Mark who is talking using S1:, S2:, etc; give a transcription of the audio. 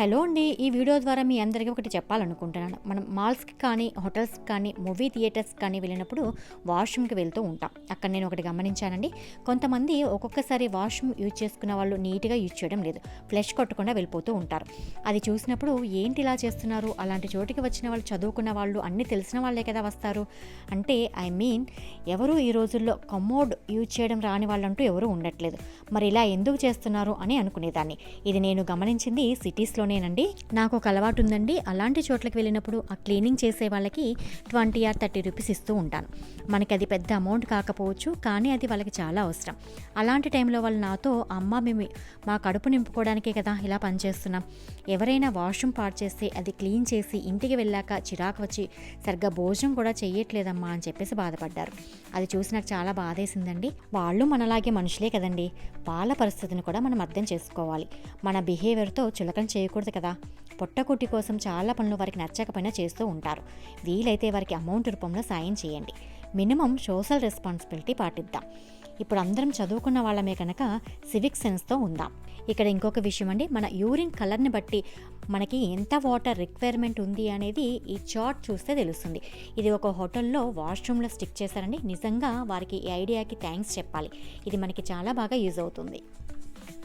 S1: Hello అండి. ఈ video ద్వారా మీ అందరికీ ఒకటి చెప్పాలనుకుంటున్నాను. మనం మాల్స్కి కానీ హోటల్స్కి కానీ మూవీ థియేటర్స్ కానీ వెళ్ళినప్పుడు వాష్రూమ్కి వెళ్తూ ఉంటాం. అక్కడ నేను ఒకటి గమనించానండి. కొంతమంది ఒక్కొక్కసారి వాష్రూమ్ యూజ్ చేసుకున్న వాళ్ళు నీట్గా యూజ్ చేయడం లేదు. ఫ్లెష్ కొట్టకుండా వెళ్ళిపోతూ ఉంటారు. అది చూసినప్పుడు ఏంటి ఇలా చేస్తున్నారు? అలాంటి చోటికి వచ్చిన వాళ్ళు చదువుకున్న వాళ్ళు అన్నీ తెలిసిన వాళ్ళే కదా వస్తారు? అంటే ఐ మీన్ ఎవరు ఈ రోజుల్లో కమోడ్ యూజ్ చేయడం రాని వాళ్ళంటూ ఎవరు ఉండట్లేదు. మరి ఇలా ఎందుకు చేస్తున్నారు? అని అనుకునేదాన్ని. ఇది నేను గమనించింది సిటీస్లో నేనండి. నాకు ఒక అలవాటు ఉందండి అలాంటి చోట్లకి వెళ్ళినప్పుడు ఆ క్లీనింగ్ చేసే వాళ్ళకి ట్వంటీ ఆర్ థర్టీ రూపీస్ ఇస్తూ ఉంటాను. మనకి అది పెద్ద అమౌంట్ కాకపోవచ్చు కానీ అది వాళ్ళకి చాలా అవసరం. అలాంటి టైంలో వాళ్ళు నాతో అమ్మ మేము మా కడుపు నింపుకోవడానికే కదా ఇలా పనిచేస్తున్నాం ఎవరైనా వాష్రూమ్ పాడు చేస్తే అది క్లీన్ చేసి ఇంటికి వెళ్ళాక చిరాకు వచ్చి సరిగ్గా భోజనం కూడా చెయ్యట్లేదమ్మా అని చెప్పేసి బాధపడ్డారు. అది చూసి నాకు చాలా బాధేసిందండి. వాళ్ళు మనలాగే మనుషులే కదండి. వాళ్ళ పరిస్థితిని కూడా మనం అర్థం చేసుకోవాలి. మన బిహేవియర్తో చులకన చేయకూడదు కదా. పొట్టకుట్టి కోసం చాలా పనులు వారికి నచ్చకపోయినా చేస్తూ ఉంటారు. వీలైతే వారికి అమౌంట్ రూపంలో సాయం చేయండి. మినిమం సోషల్ రెస్పాన్సిబిలిటీ పాటిద్దాం. ఇప్పుడు అందరం చదువుకున్న వాళ్ళమే కనుక సివిక్ సెన్స్తో ఉందాం. ఇక్కడ ఇంకొక విషయం అండి. మన యూరిన్ కలర్ని బట్టి మనకి ఎంత వాటర్ రిక్వైర్మెంట్ ఉంది అనేది ఈ చార్ట్ చూస్తే తెలుస్తుంది. ఇది ఒక హోటల్లో వాష్రూమ్లో స్టిక్ చేశారండి. నిజంగా వారికి ఈ ఐడియాకి థ్యాంక్స్ చెప్పాలి. ఇది మనకి చాలా బాగా యూజ్ అవుతుంది.